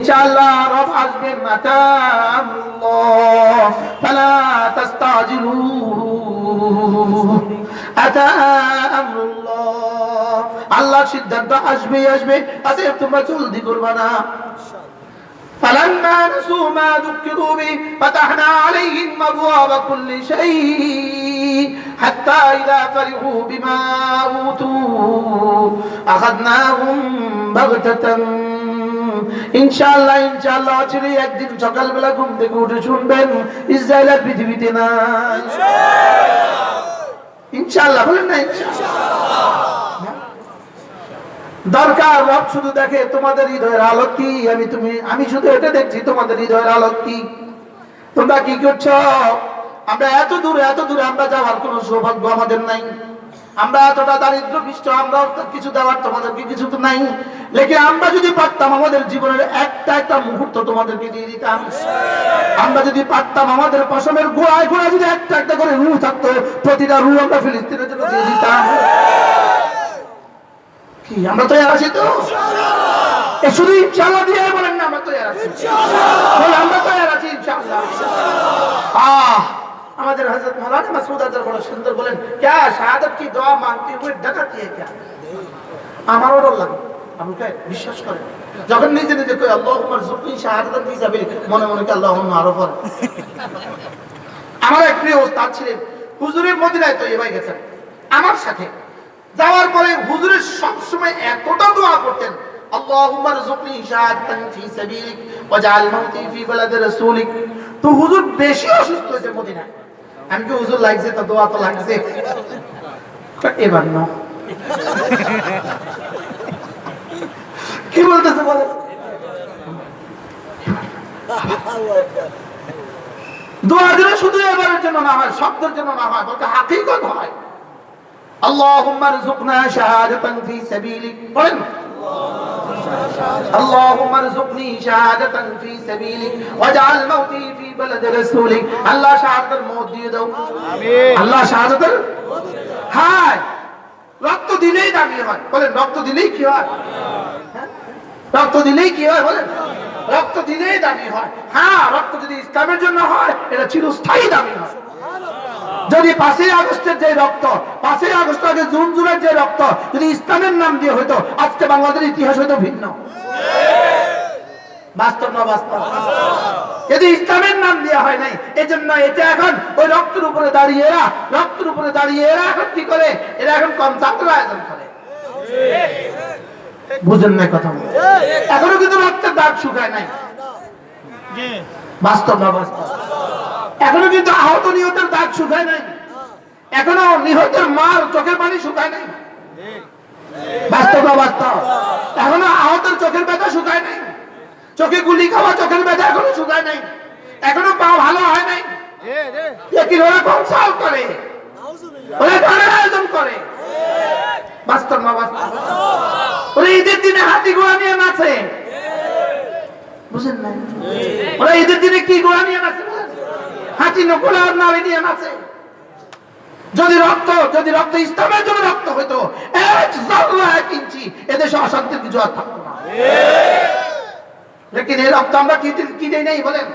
ইনশাআল্লাহ রব আসবেন মাতা আল্লাহ ফালা তাস্তাজিলু আতা আমরুল্লাহ আল্লাহ সিদ্ধান্ত আসবেই আসবে অতএব তোমরা জলদি করবা না فلما نسوا ما ذكروا به فتحنا عليهم أبواب كل شيء حتى إذا فرحوا بما أوتوا أخذناهم بغتة ইনশাআল্লাহ ইনশাআল্লাহ অচিরেই একদিন সকালবেলা ঘুম থেকে উঠে শুনবেন ইসরায়েল আর পৃথিবীতে নাই। ইনশাআল্লাহ। বলেন না ইনশাআল্লাহ। দরকার রব শুধু দেখে তোমাদের হৃদয়ের আলোক কি? আমি তুমি আমি শুধু এটা দেখছি তোমাদের হৃদয়ের আলোক কি? তোমরা কি করছ? আমরা এত দূরে এত দূরে আমরা যাওয়ার কোনো সৌভাগ্য আমাদের নাই। আমরা এতটা দারিদ্র পৃষ্ঠ আমরা কিছু দেওয়ার তোমাদেরকে কিছু তো নাই। লেকিন আমরা যদি পারতাম আমাদের জীবনের একটা একটা মুহূর্ত তোমাদেরকে দিয়ে দিতাম। আমরা যদি পারতাম আমাদের পশমের গোড়ায় গোড়ায় যদি একটা একটা করে রু থাকতো প্রতিটা রু আমরা ফিলিস্তিনের জন্য দিয়ে দিতাম। কি আমরা তো আছি তো? শুধু ইনশাআল্লাহ দিয়ে বলেন না আমরা তো আছি। আমরা তো আছি ইনশাআল্লাহ। আহ আমাদের হজরত মৌলানা মাসুদ আজার বড় সুন্দর বলেন, ক্যা শাহাদত কি দোয়া মানতে হুয়ে ডাকা দিয়ে ক্যা আমারও ডর লাগে। আমাকে বিশ্বাস যখন নিজে নিজে কই মনে মনে আল্লাহ আরও আমার এক প্রিয় ওস্তাদ ছিলেন, হুজুরের মদিনায় তো এবাই গেছেন। আমার সাথে। যাওয়ার পরে হুজুরের সবসময় এতটা দোয়া করতেন اللهم ارزقني شهادة في سبيلك তো হুজুর বেশি অসুস্থ হয়েছে মদিনায়। আমি কি হুজুর লাগছে তো দোয়া তো লাগছে এবার না কি বলতেছে বলে দোয়া দিলে শুধু এবারের জন্য না হয় শব্দের জন্য না হয় বলতে হাকিকত হয় اللهم ارزقنا شهادة في سبيلك বলেন اللهم ارزقني شهادة في سبيلك واجعل موتي রক্ত দিলেই হয় বলেন রক্ত দিলেই কি হয়? হ্যাঁ? রক্ত দিলেই কি হয় বলেন? রক্ত দিলেই দাবি হয়। হ্যাঁ রক্ত যদি ইসলামের জন্য হয় এটা চিরস্থায়ী দাবি হয়। যদি পাঁচই আগস্টের যে রক্ত পাঁচই আগস্ট আগে জুন জুনের যে রক্ত যদি ইসলামের নাম দিয়ে হইতো আজকে বাংলাদেশের ইতিহাস হইতো ভিন্ন। বাস্তব না বাস্তব? যদি ইসলামের নাম দেওয়া হয় নাই, এজন্য এটা এখন ওই রক্তের উপরে দাঁড়িয়ে এরা, রক্তের উপরে দাঁড়িয়ে এরা এখন কি করে? এরা এখন কনসার্টের আয়োজন করে। বুঝেন নাই কথা এখনও কিন্তু রক্তের দাগ শুকায় নাই। বাস্তব না বাস্তব এখনও কিন্তু আহত নিহতের দাগ শুকায় নাই। এখনও নিহতের মার চোখের পানি শুকায় নাই। বাস্তব না বাস্তব এখনও আহতের চোখের ব্যথা শুকায় নাই। চোখে গুলি খাওয়া চোখের ব্যথা এখনও শুকায় নাই। এখনও পা ভালো হয় নাই। লেকিন ওরা কনসাল্ট করে? ওরা গানের আয়োজন করে। বাস্তব না বাস্তব? ওরা ঈদের দিনে হাতি ঘোড়া নিয়ে নাচে। বুঝেন না ওরা ঈদের দিনে কি ঘোড়া নিয়ে নাচে হাতি নকুল আর নারী নিয়ে নাচে। যদি রক্ত যদি রক্ত ইসলামের জন্য রক্ত হইতো এক ইঞ্চি এদেশে অশান্তির কিছু আর থাকতো না। লেকিন এই রক্ত আমরা কি দেই নাই বলেন?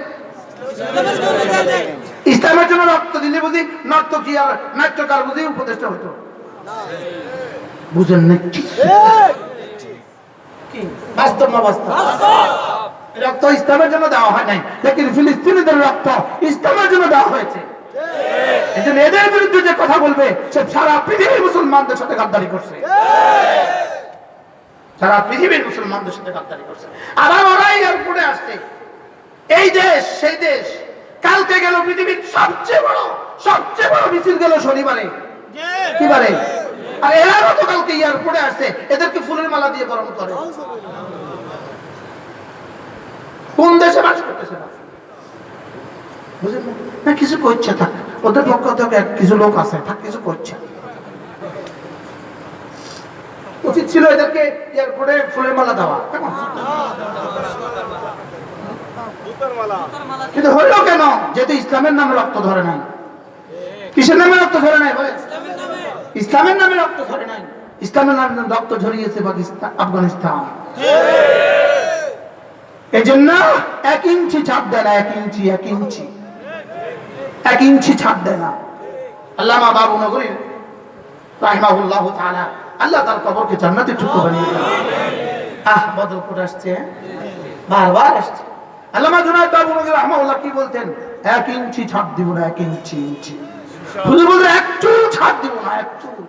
ইসলামের জন্য রক্ত দিলে বুঝি নর্ত কি আর নাট্যকার বুঝি উপদেষ্টা হইতো বুঝেন না কি? বাস্তব না বাস্তব? রক্ত ইসলামের জন্য দেওয়া হয় নাই। লেকিন ফিলিস্তিনিদের রক্ত ইসলামের জন্য দেওয়া হয়েছে। এদের বিরুদ্ধে যে কথা বলবে, সে সারা পৃথিবীর মুসলমানদের সাথে গাদ্দারি করছে। সারা পৃথিবীর মুসলমানদের সাথে গাদ্দারি করছে। আবার ওরাই এয়ারপোর্টে আসছে। এই দেশ সেই দেশ কালকে গেল পৃথিবীর সবচেয়ে বড় সবচেয়ে বড় মিছিল গেল শনিবারে। কি বারে আর এরা গতকালকে এয়ারপোর্টে আসছে। এদেরকে ফুলের মালা দিয়ে বরণ করে। কোন দেশে বাস করতেছে না? বুঝলেন? না? না কিছু করছে থাক। ওদের পক্ষ থেকে কিছু লোক আছে থাক কিছু করছে। উচিত ছিল এদেরকে এয়ারপোর্টে ফুলের মালা দেওয়া। কিন্তু হইল কেন? যেহেতু ইসলামের নামে রক্ত ধরে নাই। কিসের নামে রক্ত ধরে নাই বলে ইসলামের নামে রক্ত ধরে নাই। ইসলামের নামে রক্ত ঝরিয়েছে পাকিস্তান আফগানিস্তান। এই জন্য এক ইঞ্চি ছাড় দেয় না এক ইঞ্চি এক ইঞ্চি। এক ইঞ্চি ছাড় দেয় না। আল্লামা বাবু নগরীর রাহিমাহুল্লাহ তাআলা আল্লাহ তার কবরকে জান্নাতে টুকরো বানিয়ে দেন আহ বদলপুর আসছে? বারবার আসছে। আল্লামা জুনায়দ বাবু কি বলতেন? এক ইঞ্চি ছাড় দিব না এক ইঞ্চি ইঞ্চি। হুজুর বলতেন এক চুল ছাড় দিব না এক চুল।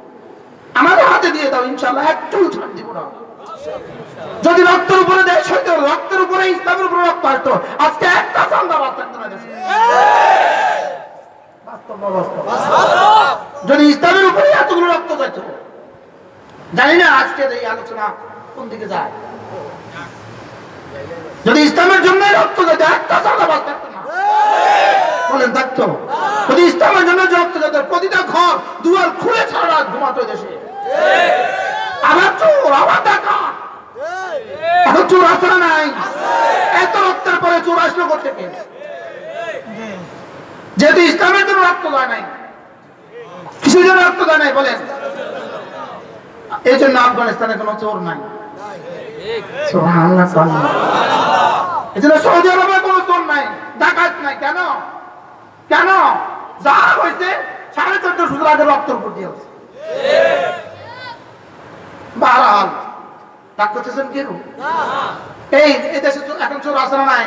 আমাদের হাতে দিয়ে দাও ইনশাআল্লাহ এক চুল ছাড় দিব না। যদি রক্তের উপরে দেশ হইতো রক্তের উপরে ইসলামের উপরে রক্ত হইতো আজকে একটা চান্দা বাদ থাকতো না দেশে। যদি ইসলামের উপরে এতগুলো রক্ত যাইতো জানি না আজকের এই আলোচনা কোন দিকে যায়। যদি ইসলামের জন্য রক্ত যেত একটা চান্দা বাদ থাকতো না। বলেন থাকতো যদি ইসলামের জন্য রক্ত যেত প্রতিটা ঘর, দুয়ার খুলে ছাড়া ঘুমাতো দেশে। আবার চোর, আবার দেখা এখন চোর আসে নাই? এত রক্তের পরে চোর আসলো থেকে যেহেতু ইসলামের জন্য রক্ত দেয় নাই। কিসের জন্য রক্ত দেয় নাই বলেন? এই জন্য আফগানিস্তানে কোনো চোর নাই। এই জন্য সৌদি আরবে কোনো চোর নাই ডাকাত নাই। কেন? কেন? যা হয়েছে সাড়ে চোদ্দ সুতরাং আগে রক্ত উপর দিয়ে। বারহাল ডাক করতেছেন কেন এই এই দেশে এখন চোর আসে না নাই?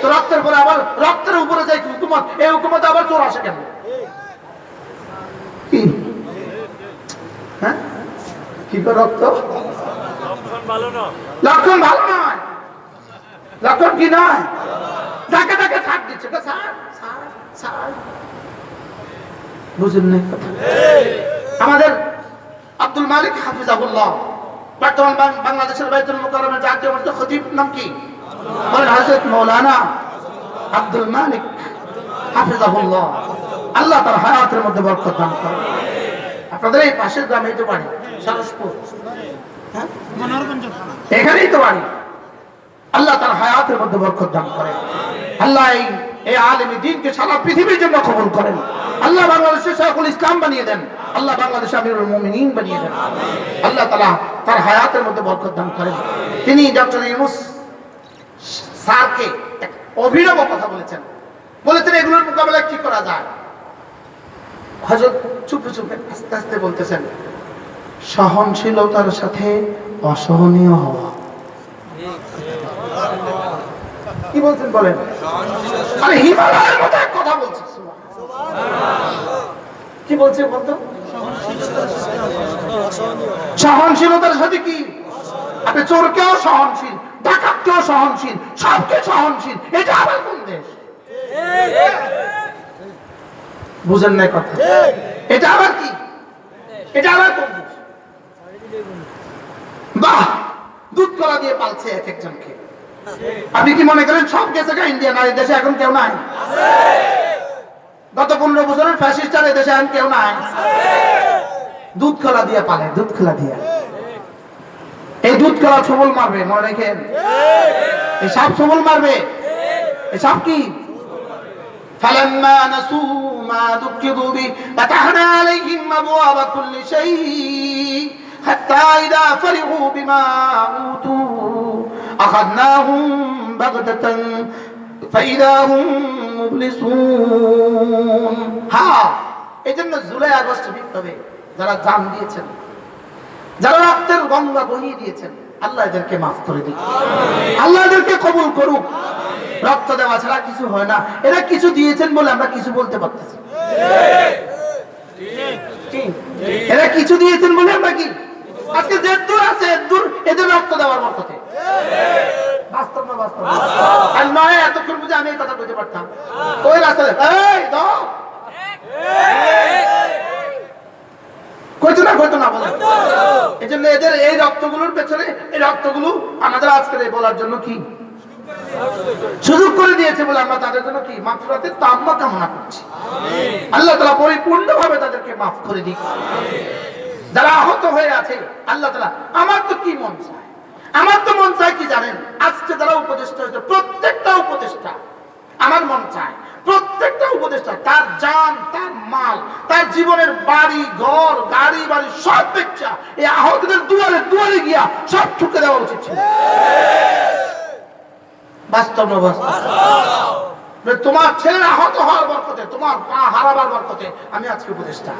তো রক্তের পরে আবার রক্তের উপরে যায় হুকুমত এই হুকুমত আবার চোর আসে কেন কি হ্যাঁ কি করে রক্ত? লক্ষণ ভালো নয়। লক্ষণ কি নয়? যাকে তাকে ছাড় দিচ্ছে। বুঝেন আমাদের আব্দুল মালিক হাফিজাহুল্লাহ বর্তমান বাংলাদেশের বাইতুল মুকাররমের জাতীয় মসজিদ খতিব নাম কি? বলেন হযরত মাওলানা আব্দুল মালিক হাফিজাহুল্লাহ। আল্লাহ তার হায়াতের মধ্যে বরকত দান করেন। আপনাদের এই পাশের গ্রামেই তো বাড়ি, সারসপুর। হ্যাঁ? এখানেই তো বাড়ি। আল্লাহ তার হায়াতের মধ্যে বরকত দান করেন। আল্লাহ এই এই আলেমী দিনকে সারা পৃথিবীর জন্য কবুল করেন। আল্লাহ বাংলাদেশে শেখুল ইসলাম বানিয়ে দেন। আল্লাহ বাংলাদেশে আমিরুল মুমিনিন বানিয়ে দেন। আল্লাহ তাআলা তার হায়াতের মধ্যে বরকত দান করেন। তিনি ডক্টর ইউনুস স্যারকে এক অভিনব কথা বলেছেন। বলেছেন, এগুলোর মোকাবেলা কি করা যায়? হযরত চুপে চুপে আস্তে আস্তে বলতেছেন, সহনশীলতার সাথে অসহনীয় হওয়া। কি বলছেন বলেন? আরে হিমালয়ের মতো এক কথা বলছে কি বলছে বলতো? সহনশীলতার সাথে কি? আপনি চোরকেও সহনশীল, ডাকাতকেও সহনশীল, সবকে সহনশীল, এটা আবার কোন দেশ? বুঝেন নাই কথা। এটা আবার কি? এটা আবার কোন বাহ! দুধ কলা দিয়ে পালছে এক একজনকে। আপনি কি মনে করেন সব গেছে ইন্ডিয়া? না দেশে এখন কেউ নাই? গত পনেরো বছরের ফ্যাসিস্টার দেশে এখন কেউ নাই? দুধ কলা দিয়ে পালে, দুধ কলা দিয়ে। এই দুধ কলা ছবল মারবে, মনে রেখেন? এই সাপ ছবল মারবে? এই সাপ কি? فلما نسوا ما ذكروا به فتحنا عليهم أبواب كل شيء حتى إذا فرحوا بما أوتوا أخذناهم بغتة فإذا هم مبلسون ها এই জন্য জুলাই আগস্ট বিপ্লবে যারা জান দিয়েছেন যারা রক্তের গঙ্গা বহিয়ে দিয়েছেন আল্লাহ এদেরকে মাফ করে দিন আল্লাহ এদেরকে কবুল করুক রক্ত দেওয়া ছাড়া কিছু হয় না। এরা কিছু দিয়েছেন বলে আমরা কিছু বলতে পারতেছি এরা কিছু দিয়েছেন বলে আমরা কি? আজকে যে দূর আছে দূর এদের রক্ত দেওয়ার মততে বাস্তব না বাস্তব? আর নয় এতক্ষণ বুঝে আমি এই কথা বলতে পারতাম। ওই এই দাও। বলে। এদের এই রক্তগুলোর পেছনে এই রক্তগুলো আমাদের আজকের বলার জন্য কি? সুযোগ করে দিয়েছে বলে আমরা তাদের জন্য কি? মাফরাতের তাম্মা কামনা করছি। আল্লাহ তালা পরিপূর্ণ ভাবে তাদেরকে মাফ করে দিক। যারা আহত হয়ে আছে, আল্লাহ তালা, আমার তো কি মন চায়? আমার তো মন চায় কি জানেন? আজকে যারা উপদেষ্টা হয়েছে, প্রত্যেকটা উপদেষ্টা আমার মন চায়। প্রত্যেকটা উপদেষ্টা, তার জান, তার মাল, তার জীবনের বাড়ি, ঘর, গাড়ি, বাড়ি, সব বেচা এই আহতদের দুয়ারে দুয়ারে গিয়া সব ঠুকে দেওয়া উচিত ছিল। বাস্তব না বাস্তব? তোমার ছেলের আহত হওয়ার বরকতে তোমার পা হারাবার বরকতে আমি আজকে উপদেষ্টা।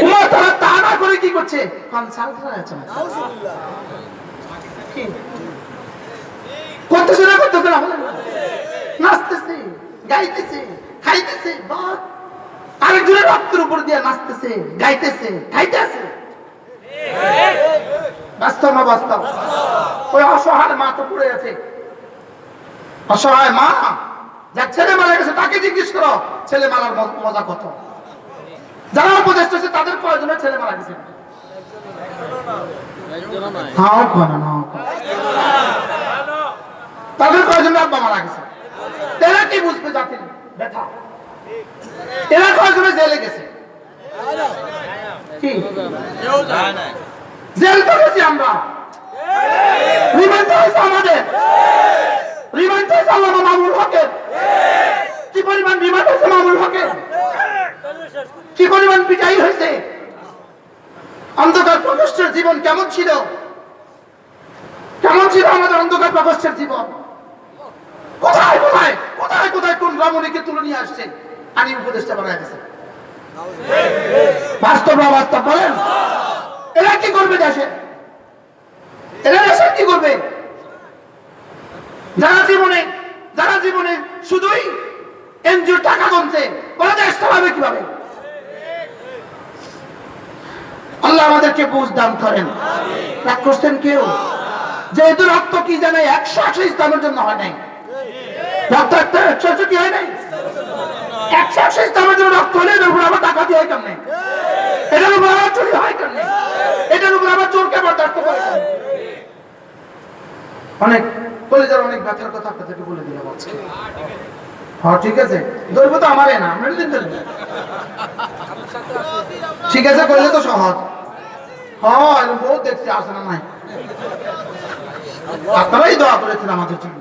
তোমার তারা তা না? করে কি? করছে? করতেছে না করতেছে না নাচতেছে গাইতেছে খাইতেছে আরেকজনের রক্তের উপর দিয়ে নাচতেছে গাইতেছে খাইতেছে। বাস্তব না বাস্তব। ওই অসহায় মা তো পড়ে আছে। অসহায় মা যার ছেলে মারা গেছে, তাকে জিজ্ঞেস করো, ছেলে মারার মজা কত? যারা উপদেশ করছে তাদের কয়জনের ছেলে মারা গেছে। তাদের কয়জনের আব্বা মারা গেছে। এরা কি বুঝবে জাতির ব্যথা? এরা কয়জনে জেলে গেছে। জেল তো গেছি আমরা আমাদের। রিমান্ড হয়েছে আল্লামা মামুল হকের কি পরিমাণ রিমান্ড হয়েছে মামুল হকের কি পরিমাণ পিটাই হয়েছে? অন্ধকার প্রকোষ্ঠের জীবন কেমন ছিল? কেমন ছিল আমাদের অন্ধকার প্রকোষ্ঠের জীবন? কোথায় কোথায় কোথায় কোথায় কোন রমণীকে তুলে নিয়ে আসছেন আমি উপদেশটা বানায় গেছে বাস্তব না বাস্তব। বলেন এরা কি করবে দেশে? এরা দেশে কি করবে? যারা জীবনে যারা জীবনে শুধুই এনজিও টাকা কমছে ওরা দেশ চালাবে কীভাবে? আল্লাহ আমাদেরকে বুঝ দান করেন। রাগ করছেন কেউ? যেহেতু রক্ত কি জানে একশো একশো ইসলামের জন্য হয় নাই? রক্ত একটা একশো একশো কি হয় নাই? একশো একশো ইসলামের জন্য রক্ত হলে এটার উপর আবার টাকা দিয়ে হয় কেমনে? এটার উপর আবার চুরি হয় কেমনে? এটার উপর আবার চোরকে বরদাস্ত করে কেমনে? অনেক কলেজের অনেক ব্যথার কথা আপনাদেরকে বলে দিলাম আজকে। হ্যাঁ ঠিক আছে। ধরবো তো আমারে না ঠিক আছে করলে তো সহজ। হ্যাঁ দেখছি আসে না, নাই। আপনারাই দোয়া করেছেন আমাদের জন্য।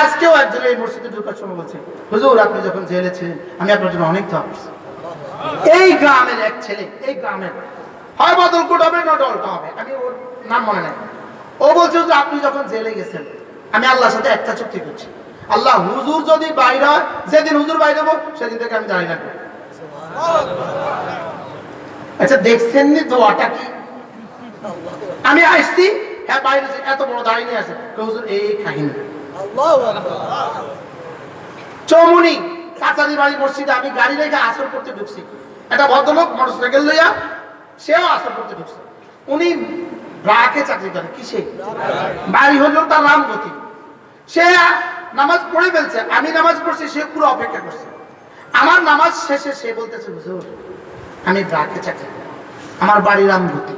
আজকেও একজন এই মসজিদে ঢোকার সময় বলছে, হুজুর, আপনি যখন জেলে ছিলেন, আমি আপনার জন্য অনেক দোয়া করছি। এই গ্রামের এক ছেলে, এই গ্রামের। হয়, বদলকুট হবে না ডলটা হবে। আমি ওর নাম মনে নাই। ও বলছে যে আপনি যখন জেলে গেছেন আমি আল্লাহর সাথে একটা চুক্তি করছি। আল্লাহ হুজুর যদি বাইরে হয় যেদিন হুজুর বাইরে হব সেদিন থেকে আমি দাঁড়িয়ে রাখব। আচ্ছা দেখছেন নি দোয়াটা কি? আমি আসছি হ্যাঁ বাইরে এত বড় দাঁড়িয়ে নিয়ে আসে হুজুর এই কাহিনী। চৌমুনি কাছারি বাড়ি মসজিদে আমি গাড়ি রেখে আসর করতে ঢুকছি। একটা ভদ্রলোক মোটরসাইকেল লইয়া সেও আসর করতে ঢুকছে। উনি ব্রাকে চাকরি করে কিসে বাড়ি হলো তার রামগতি। সে নামাজ পড়ে ফেলছে, আমি নামাজ পড়ছি, সে পুরো অপেক্ষা করছে। আমার নামাজ শেষে সে বলতেছে, হুজুর, আমি ব্রাকে চাকরি করি, আমার বাড়ি রামগতি।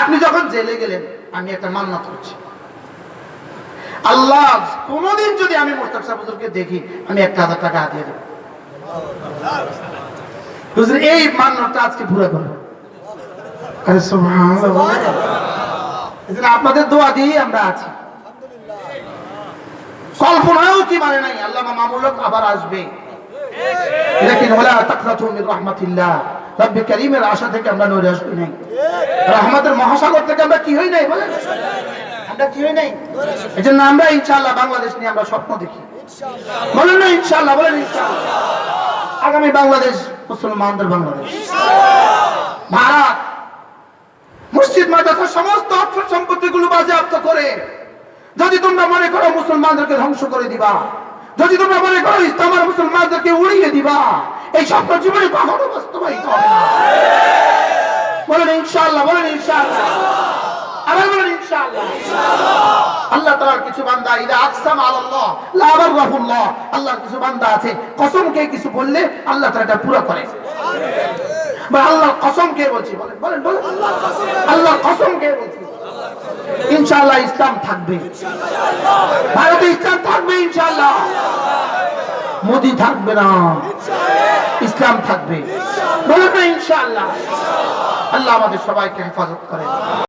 আপনি যখন জেলে গেলেন, আমি একটা মান্নাত করছি। আল্লাহ, কোনদিন যদি আমি মোস্তাক সাহেব দেখি, আমি একটা হাজার টাকা দিয়ে দেবো। এই মান্নাতটা আজকে পুরো করব আরে সুবহানাল্লাহ বলেন। এজন্য আপনাদের দোয়া দিয়েই আমরা আছি। কল্পনাও কি মানে নাই আল্লাহ আবার আসবে। লেকিন ওলা তাকরাতু মির রাহমাতিল্লাহ রব্বি করিমের আশা থেকে আমরা নৈরাশ হই নাই। রহমতের মহাসাগর থেকে আমরা কি হই নাই বলেন আমরা কি হই নাই? এজন্য আমরা ইনশাআল্লাহ বাংলাদেশ নিয়ে আমরা স্বপ্ন দেখি। বলেন না ইনশাআল্লাহ বলেন ইনশাআল্লাহ। আগামী বাংলাদেশ মুসলমানদের বাংলাদেশ। ভারত মসজিদ মাদ্রাসার সমস্ত অর্থ সম্পত্তি গুলো বাজেয়াপ্ত করে যদি তোমরা মনে করো মুসলমানদেরকে ধ্বংস করে দিবা, যদি তোমরা মনে করো ইসলামের মুসলমানদেরকে উড়িয়ে দিবা, এই স্বপ্ন জীবনে কখনো বাস্তবায়িত হবে বলেন ইনশাআল্লাহ বলেন ইনশাআল্লাহ। আবার বলেন ইনশাআল্লাহ। আল্লাহ তাআলার কিছু বান্দা, ইদা আকসাম আলাল্লাহ, লা বাররাহুল্লাহ আল্লাহর কিছু বান্দা আছে কসম কে কিছু বললে আল্লাহ তাআলা এটা পুরো করে। বা আল্লাহ কসম কে বলছি? আল্লাহর কসম কে বলছি? ইনশাআল্লাহ ইসলাম থাকবে। ভারতে ইসলাম থাকবে, ইনশাআল্লাহ। মোদি থাকবে না। ইসলাম থাকবে। বলেন না, ইনশাআল্লাহ। আল্লাহ আমাদের সবাইকে হেফাজত করে